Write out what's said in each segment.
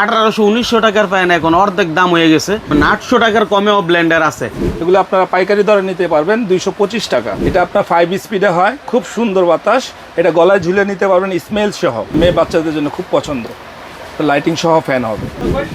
আঠারোশো, উনিশশো টাকার ফ্যান এখন, অর্ধেক দাম হয়ে গেছে। আটশো টাকার কমেও ব্লেন্ডার আছে। এগুলো আপনারা পাইকারি দরে নিতে পারবেন, দুইশো পঁচিশ টাকা। এটা আপনার ফাইভ স্পিডে হয়, খুব সুন্দর বাতাস। এটা গলায় ঝুলে নিতে পারবেন স্মেল সহ। মেয়ে বাচ্চাদের জন্য খুব পছন্দ। লাইটিং সহ ফ্যান হবে।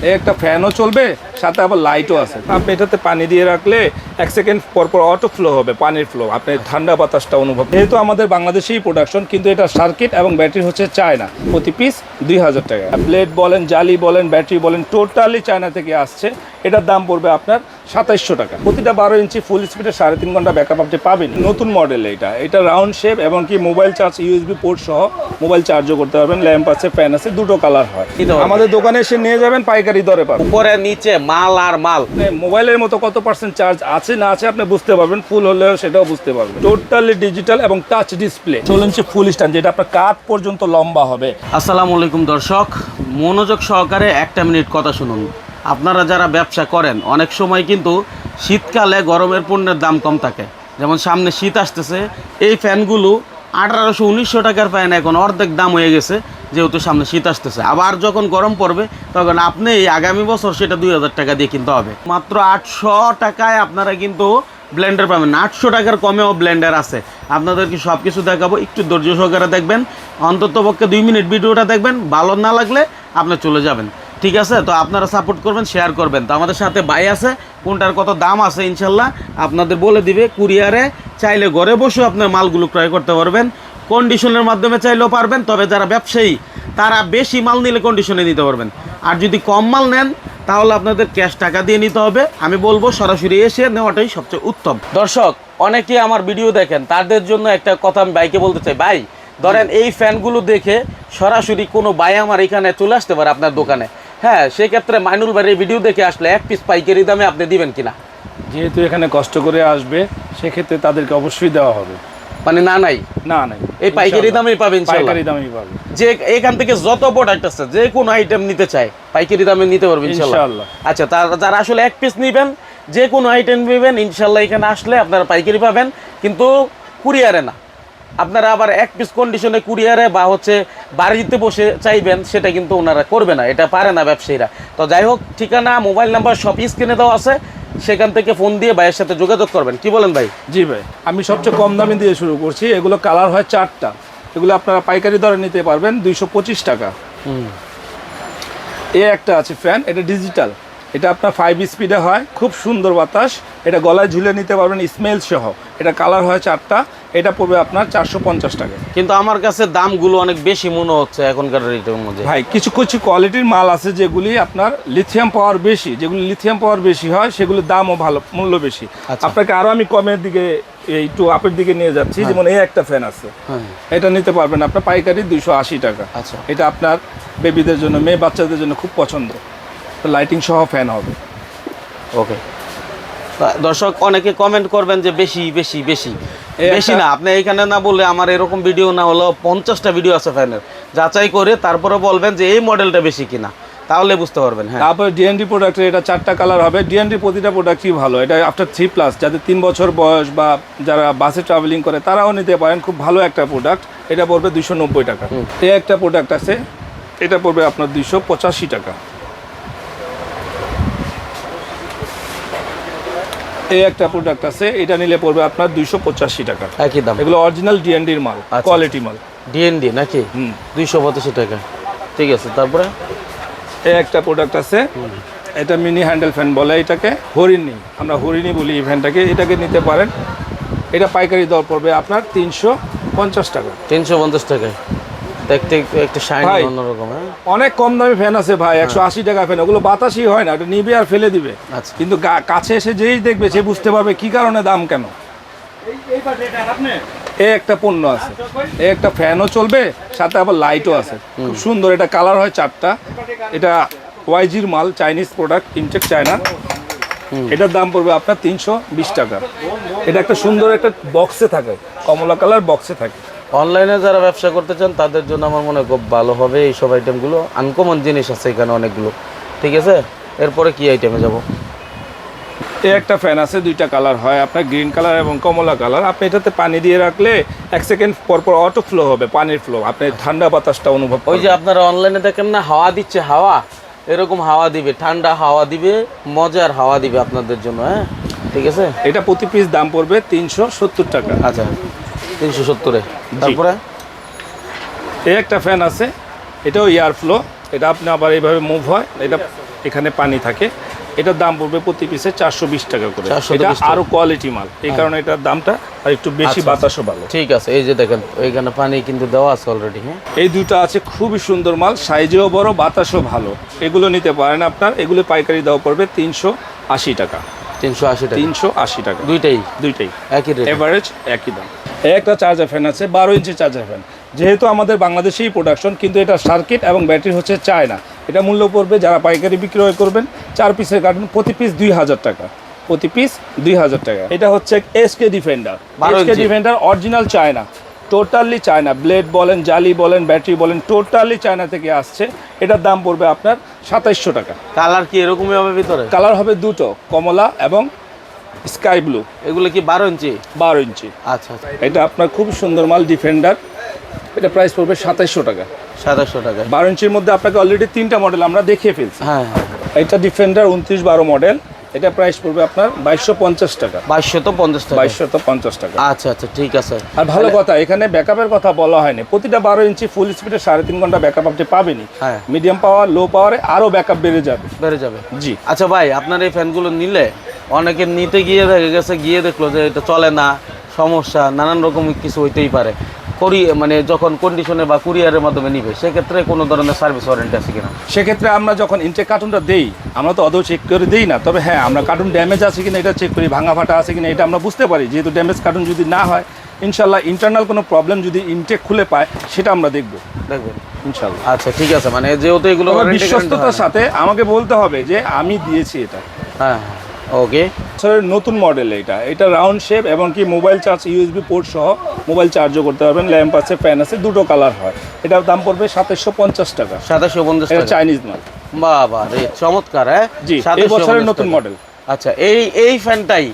এই একটা ফ্যানও চলবে, সাথে আবার লাইটও আছে। আপনি এটাতে পানি দিয়ে রাখলে এক সেকেন্ড পরপর পর অটো ফ্লো হবে, পানির ফ্লো আপনি ঠান্ডা বাতাসটা অনুভব যেহেতু আমাদের বাংলাদেশেই প্রোডাকশন কিন্তু এটা সার্কিট এবং ব্যাটারি হচ্ছে চায়না। প্রতি পিস দুই হাজার টাকা। প্লেট বলেন, জালি বলেন ব্যাটারি বলেন টোটালি চায়না থেকে আসছে। এটার দাম পড়বে আপনার সাতাইশশো টাকা। প্রতিটা বারো ইঞ্চি ফুল স্পিডে সাড়ে তিন ঘণ্টা ব্যাকআপ আপনি পাবেন। নতুন মডেল এটা। এটা রাউন্ড শেপ এবং কি মোবাইল চার্জ ইউএসবি পোর্ট সহ মোবাইল চার্জও করতে পারবেন। ল্যাম্প আছে ফ্যান আছে দুটো কালার হয়? আমাদের দোকানে এসে নিয়ে যাবেন পাইকারি দরে পাবেন। উপরে নিচে মাল আর মাল। মোবাইলের মতো কত পার্সেন্ট চার্জ আছে না আছে আপনি বুঝতে পারবেন। ফুল হলেও সেটাও বুঝতে পারবেন। টোটালি ডিজিটাল এবং টাচ ডিসপ্লে চলুন ফুল স্ট্যান্ড যেটা আপনার কাঠ পর্যন্ত লম্বা হবে। আসসালামু আলাইকুম দর্শক। মনোযোগ সহকারে একটা মিনিট কথা শুনুন। আপনারা যারা ব্যবসা করেন, অনেক সময় কিন্তু শীতকালে গরমের পণ্যের দাম কম থাকে। যেমন সামনে শীত আসতেছে, এই ফ্যানগুলো আঠারোশো, উনিশশো টাকার ফ্যান এখন অর্ধেক দাম হয়ে গেছে, যেহেতু সামনে শীত আসতেছে। আবার যখন গরম পড়বে, তখন আপনি এই আগামী বছর সেটা দুই হাজার টাকা দিয়ে কিনতে হবে। মাত্র আটশো টাকায় আপনারা কিন্তু ব্লেন্ডার পাবেন। আটশো টাকার কমেও ব্লেন্ডার আছে। আপনাদেরকে সব কিছু দেখাবো। একটু ধৈর্য সহকারে দেখবেন। অন্তত পক্ষে দুই মিনিট ভিডিওটা দেখবেন। ভালো না লাগলে আপনি চলে যাবেন। ঠিক আছে? তো আপনারা সাপোর্ট করবেন শেয়ার করবেন। তো আমাদের সাথে ভাই আছে, কোনটার কত দাম আছে ইনশাল্লাহ আপনাদের বলে দিবে। কুরিয়ারে চাইলে ঘরে বসে আপনার মালগুলো ক্রয় করতে পারবেন। কন্ডিশনের মাধ্যমে চাইলেও পারবেন, তবে যারা ব্যবসায়ী, তারা বেশি মাল নিলে কন্ডিশনে নিতে পারবেন। আর যদি কম মাল নেন, তাহলে আপনাদের ক্যাশ টাকা দিয়ে নিতে হবে। আমি বলব, সরাসরি এসে নেওয়াটাই সবচেয়ে উত্তম। দর্শক, অনেকে আমার ভিডিও দেখেন, তাদের জন্য একটা কথা আমি বাইকে বলতে চাই। ভাই, ধরেন এই ফ্যানগুলো দেখে সরাসরি কোনো ভাই আমার এখানে চলে আসতে পারে আপনার দোকানে। হ্যাঁ সেক্ষেত্রে মাইনুল ভাইয়ের ভিডিও দেখে আসলে এক পিস পাইকারি দামে আপনি দিবেন কিনা? যেহেতু এখানে কষ্ট করে আসবে সেক্ষেত্রে তাদেরকে অবশ্যই দেওয়া হবে। মানে না নাই? না নাই। এই পাইকারি দামেই পাবেন ইনশাআল্লাহ। পাইকারি দামেই পাবেন। যে এখান থেকে যত প্রোডাক্ট আছে যে কোনো আইটেম নিতে চায় পাইকারি দামে নিতে পারবেন ইনশাআল্লাহ। আচ্ছা তার যারা আসলে এক পিস নেবেন যে কোনো আইটেম নেবেন ইনশাল্লাহ এখানে আসলে আপনারা পাইকারি পাবেন কিন্তু কুরিয়ারে না। আপনারা আবার এক পিস কন্ডিশনে কুরিয়ারে বা হচ্ছে বাড়িতে বসে চাইবেন সেটা কিন্তু ওনারা করবে না। এটা পারে না ব্যবসায়ীরা। তো যাই হোক ঠিকানা মোবাইল নাম্বার সব স্ক্রিনে দেওয়া আছে। সেখান থেকে ফোন দিয়ে ভাইয়ের সাথে যোগাযোগ করবেন। কি বলেন ভাই? জি ভাই আমি সবচেয়ে কম দামে দিয়ে শুরু করছি। এগুলো কালার হয় চারটা। এগুলো আপনারা পাইকারি দরে নিতে পারবেন দুইশো পঁচিশ টাকা। এ একটা আছে ফ্যান এটা ডিজিটাল এটা আপনার ফাইভ স্পিডে হয় খুব সুন্দর বাতাস। এটা গলায় ঝুলে নিতে পারবেন স্মেল সহ। এটা কালার হয় চারটা এটা পড়বে আপনার চারশো পঞ্চাশ টাকা। কিন্তু আমার কাছে দামগুলো অনেক বেশি মনে হচ্ছে এখনকার রেটের মধ্যে। ভাই কিছু কিছু কোয়ালিটির মাল আছে যেগুলি আপনার লিথিয়াম পাওয়ার বেশি যেগুলি লিথিয়াম পাওয়ার বেশি হয় সেগুলির দামও ভালো মূল্য বেশি। আচ্ছা। আপনাকে আরও আমি কমের দিকে একটু আপের দিকে নিয়ে যাচ্ছি যেমন এই একটা ফ্যান আছে। হ্যাঁ। এটা নিতে পারবেন আপনার পাইকারি দুইশো আশি টাকা। আচ্ছা। এটা আপনার বেবিদের জন্য মেয়ে বাচ্চাদের জন্য খুব পছন্দ। লাইটিং সহ ফ্যান হবে। ওকে দর্শক অনেকে কমেন্ট করবেন যে বেশি বেশি বেশি। বেশি না আপনি এখানে না বললে আমার এরকম ভিডিও না হলো পঞ্চাশটা ভিডিও আছে ফ্যানের যাচাই করে তারপরে বলবেন যে এই মডেলটা বেশি কিনা। তাহলে বুঝতে পারবেন হ্যাঁ। তারপর ডিএনডি প্রোডাক্টের এটা চারটা কালার হবে। ডিএনডি প্রতিটা প্রোডাক্টই ভালো? এটা আফটার থ্রি প্লাস যাদের তিন বছর বয়স বা যারা বাসে ট্রাভেলিং করে তারাও নিতে পারেন। খুব ভালো একটা প্রোডাক্ট এটা পড়বে দুশো নব্বই টাকা। এই একটা প্রোডাক্ট আছে। এটা পড়বে আপনার দুশো পঁচাশি টাকা। এই একটা প্রোডাক্ট আছে এটা নিলে পড়বে আপনার দুইশো পঁচাশি টাকা। একই দাম। এগুলো অরিজিনাল ডিএনডির মাল আচ্ছা। কোয়ালিটি মাল। ডিএনডি নাকি? হুম। দুইশো পঁচাশি টাকা। ঠিক আছে তারপরে? এই একটা প্রোডাক্ট আছে এটা মিনি হ্যান্ডেল ফ্যান বলে এটাকে হরিণী। আমরা হরিণী বলি এই ফ্যানটাকে এটাকে নিতে পারেন। এটা পাইকারি দর পড়বে আপনার তিনশো পঞ্চাশ টাকা। তিনশো পঞ্চাশ টাকায়। দেখতে একটু- একটু শাইন অন্যরকম হ্যাঁ? অনেক কম দামি ফ্যান আছে ভাই একশো আশি টাকা ফ্যান ওগুলো বাতাসই হয় না ওটা নিবে আর ফেলে দিবে। আচ্ছা। কিন্তু গা- কাছে এসে যেই দেখবে সে বুঝতে পারবে কি কারণে দাম কেন। এ একটা পণ্য আছে এ একটা ফ্যানও চলবে সাথে আবার লাইটও আছে। খুব সুন্দর এটা কালার হয় চারটা। এটা ওয়াইজির মাল চাইনিজ প্রোডাক্ট ইনটেক চায়না। এটার দাম পড়বে আপনার তিনশো বিশ টাকা। এটা একটা সুন্দর একটা বক্সে থাকে কমলা কালার বক্সে থাকে। অনলাইনে যারা ব্যবসা করতে চান তাদের জন্য আমার মনে হয় খুব ভালো হবে এই সব আইটেমগুলো আনকমন জিনিস আছে এখানে অনেকগুলো। ঠিক আছে? এরপরে কি আইটেমে যাব? এই একটা ফ্যান আছে দুইটা কালার হয়। আপনার গ্রিন কালার এবং কমলা কালার আপনি এটাতে পানি দিয়ে রাখলে এক সেকেন্ড পর পর অটো ফ্লো হবে পানির ফ্লো আপনি ঠান্ডা বাতাসটা অনুভব ওই যে আপনারা অনলাইনে দেখেন না হাওয়া দিচ্ছে হাওয়া? এরকম হাওয়া দিবে ঠান্ডা হাওয়া দিবে মজার হাওয়া দিবে আপনাদের জন্য হ্যাঁ? ঠিক আছে? এটা প্রতি পিস দাম পড়বে তিনশো সত্তর টাকা। আচ্ছা। তিনশো সত্তরে। তারপরে? এই একটা ফ্যান আছে এটাও এয়ার ফ্লো এটা আপনি আবার এইভাবে মুভ হয় এটা এখানে পানি থাকে এটার দাম পড়বে প্রতি পিসে চারশো বিশ টাকা করে। এটা। আরও কোয়ালিটি মাল এই কারণে এটার দামটা আর একটু বেশি আচ্ছা, বাতাসও ভালো। ঠিক আছে এই যে দেখেন এখানে পানি কিন্তু দেওয়া আছে অলরেডি হ্যাঁ? এই দুটো আছে খুবই সুন্দর মাল সাইজেও বড় বাতাসও ভালো। এগুলো নিতে পারেন আপনার এগুলো পাইকারি দেওয়া পড়বে তিনশো আশি টাকা। তিনশো আশি টাকা। তিনশো আশি টাকা। দুইটাই? দুইটাই। একই এভারেজ একই দাম। একটা চার্জার ফ্যান আছে বারো ইঞ্চি চার্জার ফ্যান যেহেতু আমাদের বাংলাদেশেই প্রোডাকশন কিন্তু এটা সার্কিট এবং ব্যাটারি হচ্ছে চায়না। এটা মূল্য পড়বে যারা পাইকারি বিক্রয় করবেন চার পিসের কার্টুন প্রতি পিস দুই হাজার টাকা। প্রতি পিস দুই হাজার টাকা। এটা হচ্ছে SK defender 12 SK defender original China. Totally China. Blade বলেন জালি বলেন ব্যাটারি বলেন টোটালি চায়না থেকে আসছে। এটার দাম পড়বে আপনার সাতাইশশো টাকা। কালার কি এরকমই হবে ভিতরে? কালার হবে দুটো কমলা এবং স্কাই ব্লু। এগুলো কি বারো ইঞ্চি? বারো ইঞ্চি। আচ্ছা আচ্ছা। এটা আপনার খুব সুন্দর মাল ডিফেন্ডার এটা প্রাইস পড়বে সাতাইশশো টাকা। সাতাশশো টাকা। বারো ইঞ্চির মধ্যে আপনাকে অলরেডি তিনটা মডেল আমরা দেখিয়ে ফেলছি। হ্যাঁ হ্যাঁ। এটা ডিফেন্ডার উনত্রিশ বারো মডেল এটা প্রাইস পড়বে আপনার বাইশশো পঞ্চাশ টাকা। বাইশশো তো পঞ্চাশ টাকা। বাইশশত পঞ্চাশ টাকা। আচ্ছা আচ্ছা ঠিক আছে। আর ভালো কথা এখানে ব্যাকআপের কথা বলা হয়নি। প্রতিটা বারো ইঞ্চি ফুল স্পিডে সাড়ে তিন ঘণ্টা ব্যাকআপ আপনি পাবেনই। হ্যাঁ। মিডিয়াম পাওয়ার লো পাওয়ারে আরও ব্যাকআপ বেড়ে যাবে। বেড়ে যাবে। জি। আচ্ছা ভাই আপনার এই ফ্যানগুলো নিলে অনেকে নিতে গিয়ে দেখে গেছে গিয়ে দেখল যে এটা চলে না সমস্যা নানান রকম কিছু হইতেই পারে। করি মানে যখন কন্ডিশনে বা কুরিয়ারের মাধ্যমে নিবে সেক্ষেত্রে কোনো ধরনের সার্ভিস ওয়ারেন্টি আছে কিনা? সেক্ষেত্রে আমরা যখন ইনটেক কার্টুনটা দেই আমরা তো অদৌ চেক করে দিই না তবে হ্যাঁ আমরা কার্টুন ড্যামেজ আছে কিনা এটা চেক করি ভাঙা ফাটা আছে কিনা এটা আমরা বুঝতে পারি। যেহেতু ড্যামেজ কার্টুন যদি না হয় ইনশাল্লাহ ইন্টারনাল কোনো প্রবলেম যদি ইনটেক খুলে পায় সেটা আমরা দেখব। দেখবেন। ইনশাল্লাহ আচ্ছা ঠিক আছে মানে যেহেতু এগুলো হয় বিশ্বস্ততার সাথে আমাকে বলতে হবে যে আমি দিয়েছি এটা। হ্যাঁ। ওকে স্যার নতুন মডেল এটা। এটা রাউন্ড শেপ এবং কি মোবাইল চার্জ ইউএসবি পোর্ট সহ মোবাইল চার্জও করতে পারবেন। ল্যাম্প আছে ফ্যান আছে দুটো কালার হয়। এটার দাম পড়বে সাতাশশো পঞ্চাশ টাকা। সাতাশশো পঞ্চাশ টাকা। চাইনিজ মাল বাবা রে চমৎকার হ্যাঁ? জি এই বছরের নতুন মডেল আচ্ছা এই এই ফ্যানটাই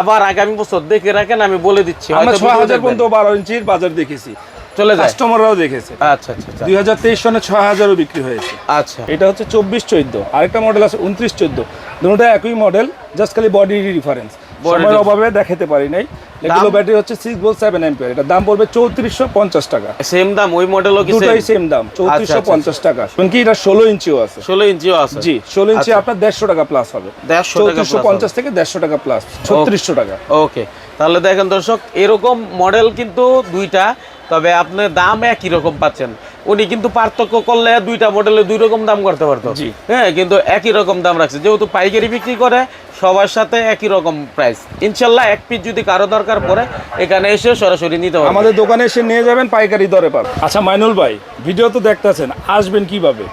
আবার আগামী বছর দেখে রাখেন আমি বলে দিচ্ছি। আমরা ছয় হাজার। পর্যন্ত বারো ইঞ্চির বাজার দেখেছি। চলে যায়। কাস্টমাররাও দেখেছে। আচ্ছা আচ্ছা আচ্ছা। দুই হাজার তেইশ সনে ছয় হাজারও বিক্রি হয়েছে। আচ্ছা। এটা হচ্ছে চব্বিশ চোদ্দ। আরেকটা মডেল আছে উনত্রিশ চোদ্দ। দুটোটা একই মডেল জাস্ট খালি বডি ডিফারেন্স সময়ের অভাবে দেখাতে পারি নাই। এগুলো ব্যাটারি হচ্ছে সিক্স ভোল্ট সেভেন এম্পিয়ার এটা দাম পড়বে চৌত্রিশশো পঞ্চাশ টাকা। সেম দাম ওই মডেলও কি দুটাই সেম দাম চৌত্রিশশো আচ্ছা, পঞ্চাশ টাকা। এমনকি এটা ষোলো ইঞ্চিও আছে। ষোলো ইঞ্চিও আছে। জি ষোলো ইঞ্চি আচ্ছা। আপনার দেড়শো টাকা প্লাস হবে। 150 চৌত্রিশশো পঞ্চাশ থেকে দেড়শো টাকা প্লাস ছত্রিশশো টাকা। ওকে। তাহলে দেখেন দর্শক এরকম মডেল কিন্তু দুইটা। তবে আপনি দাম একই রকম পাচ্ছেন। উনি কিন্তু পার্থক্য করলে দুইটা মডেলে দুই রকম দাম করতে পারতো। হ্যাঁ কিন্তু একই রকম দাম রাখছে। যেহেতু পাইকারি বিক্রি করে সবার সাথে একই রকম প্রাইস ইনশাল্লাহ এক পিস যদি কারও দরকার পড়ে এখানে এসে সরাসরি নিতে হবে আমাদের দোকানে এসে নিয়ে যাবেন পাইকারি দরে পাবেন। আচ্ছা মাইনুল ভাই ভিডিও তো দেখতেছেন আসবেন কীভাবে?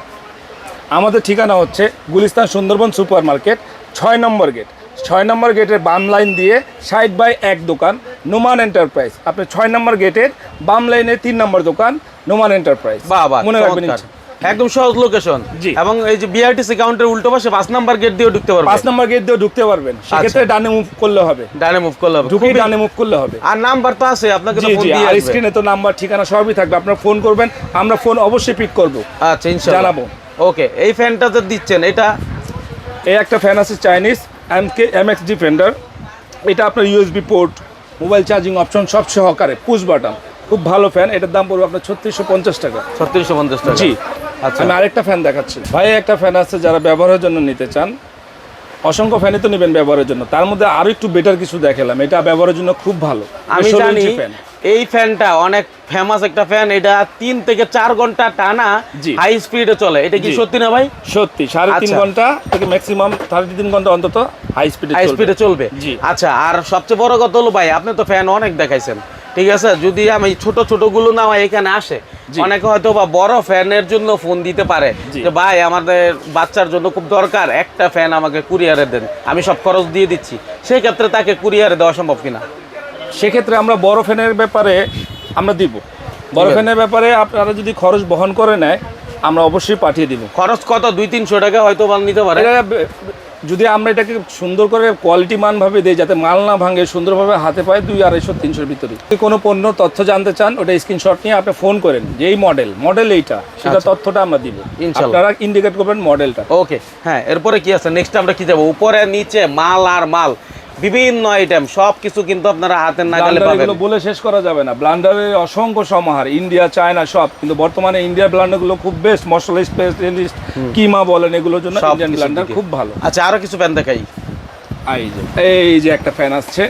আমাদের ঠিকানা হচ্ছে গুলিস্তান সুন্দরবন সুপার মার্কেট ছয় নম্বর গেট ছয় নম্বর গেটের বাম লাইন দিয়ে সাইড বাই এক দোকান নোমান এন্টারপ্রাইজ আপনি ছয় নম্বর গেটের বাম লাইনে তিন নম্বর দোকান নোমান এন্টারপ্রাইজ বাবা মনে রাখবেন একদম সহজ লোকেশন জি। এবং এই যে বিআরটিসি কাউন্টার উল্টো পাশে পাঁচ নাম্বার গেট দিয়ে ঢুকতে পারবেন পাঁচ নম্বর গেট দিয়ে ঢুকতে পারবেন। সেক্ষেত্রে ডানে মুভ করলে হবে। ডানে মুভ করলে হবে। ঢুকেই খুবই- ডানে মুভ করলে হবে। আর নাম্বার তো আছে আপনাকে তো ফোন দিয়ে আর স্ক্রিনে তো নাম্বার ঠিকানা সবই থাকবে। আপনারা ফোন করবেন আমরা ফোন অবশ্যই পিক করব। আচ্ছা ইনশাআল্লাহ। জানাব। ওকে এই ফ্যানটা যে দিচ্ছেন এটা? এই একটা ফ্যান আছে চাইনিজ এমকে এমএক্স ডিফেন্ডার এটা আপনার USB port mobile charging option সব সহকারে পুশ বাটন খুব ভালো ফ্যান এটার দাম পড়বে আপনার ছত্রিশশো পঞ্চাশ টাকা। ছত্রিশশো পঞ্চাশ টাকা। জি আচ্ছা। আমি আরেকটা ফ্যান দেখাচ্ছি। ভাই একটা ফ্যান আছে যারা ব্যবহারের জন্য নিতে চান অসংখ্য ফ্যানই তো নেবেন ব্যবহারের জন্য। তার মধ্যে আরও একটু বেটার কিছু দেখালাম। এটা ব্যবহারের জন্য খুব ভালো। আমি জানি এই ফ্যানটা অনেক ফেমাস একটা ফ্যান এটা তিন থেকে চার ঘণ্টা টানা হাই স্পিডে চলে। এটা কি সত্যি না ভাই? সত্যি সাড়ে তিন আচ্ছা। ঘণ্টা থেকে ম্যাক্সিমাম সাড়ে তিন ঘণ্টা অন্তত হাই স্পিডে হাই স্পিডে চলবে। আচ্ছা আর সবচেয়ে বড় কথা হলো ভাই আপনি তো ফ্যান অনেক দেখাইছেন। ঠিক আছে? যদি আমি ছোট ছোটগুলো না হয় এখানে আসে। অনেকে হয়তো বা বড় ফ্যানের জন্য ফোন দিতে পারে। যে ভাই আমাদের বাচ্চার জন্য খুব দরকার একটা ফ্যান আমাকে কুরিয়ারে দেন। আমি সব খরচ দিয়ে দিচ্ছি। সেই ক্ষেত্রে তাকে কুরিয়ারে দেওয়া সম্ভব কিনা? সেক্ষেত্রে আমরা বড় ফ্যানের ব্যাপারে আমরা দিব। বড় ফ্যানের ব্যাপারে আপনারা যদি খরচ বহন করে নেয় আমরা অবশ্যই পাঠিয়ে দিব। খরচ কত? দুই তিনশো টাকা হয়তো বা নিতে পারে। যদি আমরা এটাকে সুন্দর করে কোয়ালিটি মানভাবে দিই যাতে মাল না ভাঙে সুন্দরভাবে হাতে পায় দুই আড়াইশো তিনশোর ভিতরে যদি কোনো পণ্য তথ্য জানতে চান ওটা স্ক্রিনশট নিয়ে আপনি ফোন করেন যে এই মডেল মডেল এইটা সেটা আচ্ছা। তথ্যটা আমরা দিব। আপনারা ইন্ডিকেট করবেন মডেলটা ওকে হ্যাঁ এরপরে কি আছে? নেক্সট আমরা কি যাব? উপরে নিচে মাল আর মাল। বিভিন্ন আইটেম সব কিছু কিন্তু আপনারা হাতের নাগালে পাবেন। এগুলো বলে শেষ করা যাবে না। ব্লান্ডারের অসংখ্য সমাহার ইন্ডিয়া চায়না সব। কিন্তু বর্তমানে ইন্ডিয়ার ব্লান্ডারগুলো খুব বেস্ট মশলা স্পেশালিস্ট কিমা বলেন এগুলোর জন্য ইন্ডিয়ান ব্লান্ডার খুব ভালো। আচ্ছা আরও কিছু ফ্যান দেখাই। এই যে এই যে একটা ফ্যান আসছে।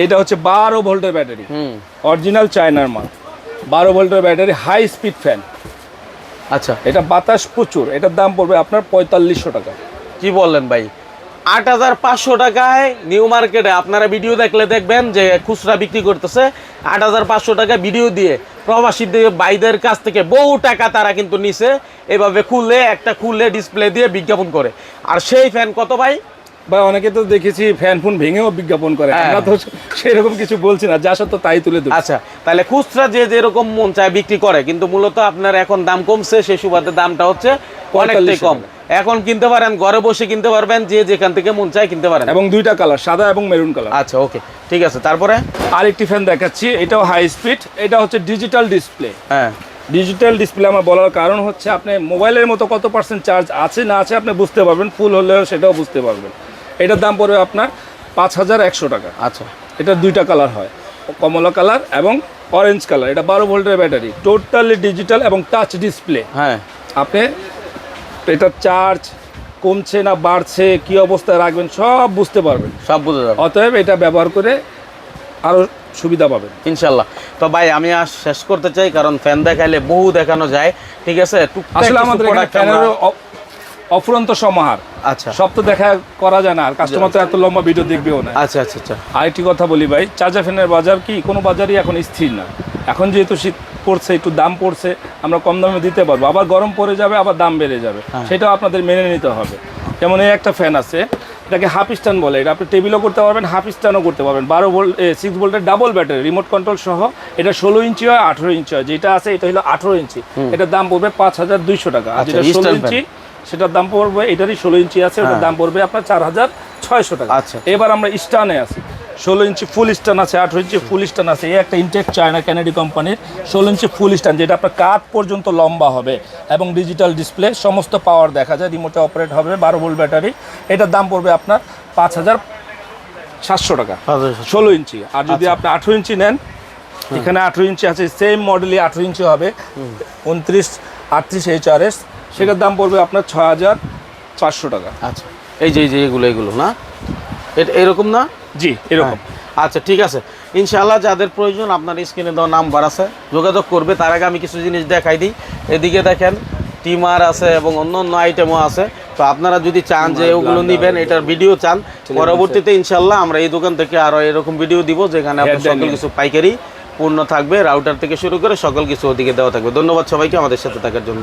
এইটা হচ্ছে বারো ভোল্টের ব্যাটারি। হুম। অরিজিনাল চায়নার মাল। বারো ভোল্টের ব্যাটারি হাই স্পিড ফ্যান আচ্ছা। এটা বাতাস প্রচুর। এটার দাম পড়বে আপনার পঁয়তাল্লিশশো টাকা। কি বললেন ভাই? আট হাজার পাঁচশো টাকায় নিউ মার্কেটে আপনারা ভিডিও দেখলে দেখবেন যে খুচরা বিক্রি করতেছে। আট হাজার পাঁচশো টাকা ভিডিও দিয়ে প্রবাসীদের বাইদের কাছ থেকে বহু টাকা তারা কিন্তু নিছে। এভাবে খুলে, একটা খুলে ডিসপ্লে দিয়ে বিজ্ঞাপন করে। আর সেই ফ্যান কত ভাই? বা অনেকে তো দেখেছি ফ্যান ফোন ভেঙেও বিজ্ঞাপন করে। হ্যাঁ। আমরা তো সেরকম কিছু বলছি না যা সত্য তাই তুলে দেবো আচ্ছা তাহলে খুচরা যে যেরকম মন চায় বিক্রি করে কিন্তু মূলত আপনার এখন দাম কমছে সেই সুবাদে দামটা হচ্ছে অনেকটাই কম। এখন কিনতে পারেন ঘরে বসে কিনতে পারবেন যে যেখান থেকে মন চায় কিনতে পারেন। এবং দুইটা কালার সাদা এবং মেরুন কালার আচ্ছা ওকে ঠিক আছে তারপরে? আরেকটি ফ্যান দেখাচ্ছি এটাও হাই স্পিড এটা হচ্ছে ডিজিটাল ডিসপ্লে হ্যাঁ। ডিজিটাল ডিসপ্লে আমার বলার কারণ হচ্ছে আপনি মোবাইলের মতো কত পার্সেন্ট চার্জ আছে না আছে আপনি বুঝতে পারবেন ফুল হলেও সেটাও বুঝতে পারবেন। এটার দাম পড়বে আপনার পাঁচ হাজার একশো টাকা। আচ্ছা। এটা দুইটা কালার হয় কমলা কালার এবং অরেঞ্জ কালার। এটা বারো ভোল্টের ব্যাটারি টোটালি ডিজিটাল এবং টাচ ডিসপ্লে হ্যাঁ। আপনি এটার চার্জ কমছে না বাড়ছে কি অবস্থায় রাখবেন সব বুঝতে পারবেন। সব বুঝে যাবে। অতএব এটা ব্যবহার করে আরও সুবিধা পাবেন। ইনশাল্লাহ তো ভাই আমি আর শেষ করতে চাই কারণ ফ্যান দেখাইলে বহু দেখানো যায় ঠিক আছে? আসলে আমাদের এখানে product ফ্যানের আমরা- অ- অফুরন্ত সমাহার। আচ্ছা। সব তো দেখা করা যায় না আর কাস্টমার তো এত লম্বা ভিডিও দেখবেও না। আচ্ছা আচ্ছা আচ্ছা। আরেকটি কথা বলি ভাই চার্জার ফ্যানের বাজার কি? কোনো বাজারই এখন স্থির না। এখন যেহেতু শীত পড়ছে একটু দাম পড়ছে আমরা কম দামে দিতে পারব। আবার গরম পড়ে যাবে আবার দাম বেড়ে যাবে। হ্যাঁ। সেটাও আপনাদের মেনে নিতে হবে। যেমন এই একটা ফ্যান আছে এটাকে হাফ স্ট্যান্ড বলে। এটা আপনি টেবিলও করতে পারবেন হাফ স্ট্যান্ডও করতে পারবেন। বারো ভোল্ট সিক্স ভোল্টের ডাবল ব্যাটারি রিমোট কন্ট্রোল সহ। এটা ষোলো ইঞ্চি হয় আঠেরো ইঞ্চি হয়। যেটা আছে এটা হলো আঠেরো ইঞ্চি। এটার দাম পড়বে পাঁচ হাজার দুইশো টাকা। আর আচ্ছা, যেটা ষোলো ইঞ্চি সেটার দাম পড়বে এটারই ষোলো ইঞ্চি আছে ওটার হ্যাঁ। দাম পড়বে আপনার চার হাজার ছয়শো টাকা। আচ্ছা। এবার আমরা স্টানে আছি। ষোলো ইঞ্চি ফুল স্টান আছে আঠেরো ইঞ্চি ফুল স্টান আছে এই একটা ইনটেক চায়না ক্যানাডি কোম্পানির ষোলো ইঞ্চি ফুল স্টান যেটা আপনার কাঠ পর্যন্ত লম্বা হবে এবং ডিজিটাল ডিসপ্লে সমস্ত পাওয়ার দেখা যায় রিমোটে অপারেট হবে বারো ভোল্ট ব্যাটারি এটার দাম পড়বে আপনার পাঁচ হাজার সাতশো টাকা। ষোলো ইঞ্চি আর যদি আপনি আঠেরো ইঞ্চি নেন এখানে আঠেরো ইঞ্চি আছে সেম মডেলই আঠেরো ইঞ্চি হবে উনত্রিশ আটত্রিশ এইচ আর এস সেটার দাম পড়বে আপনার ছয় হাজার চারশো টাকা। আচ্ছা। এই যে এই যে এগুলো এগুলো না? এটা এরকম না? জি এরকম। হ্যাঁ। আচ্ছা ঠিক আছে। ইনশাআল্লাহ যাদের প্রয়োজন আপনার স্ক্রিনে দেওয়া নাম্বার আছে যোগাযোগ করবে। তার আগে আমি কিছু জিনিস দেখাই দিই। এদিকে দেখেন টিমার আছে এবং অন্য অন্য আইটেমও আছে। তো আপনারা যদি চান যে ওগুলো নেবেন এটার ভিডিও চান পরবর্তীতে ইনশাল্লাহ আমরা এই দোকান থেকে আরও এরকম ভিডিও দিব যেখানে আপনার সকল কিছু পাইকারি পূর্ণ থাকবে। রাউটার থেকে শুরু করে সকল কিছু ওদিকে দেওয়া থাকবে। ধন্যবাদ সবাইকে আমাদের সাথে থাকার জন্য।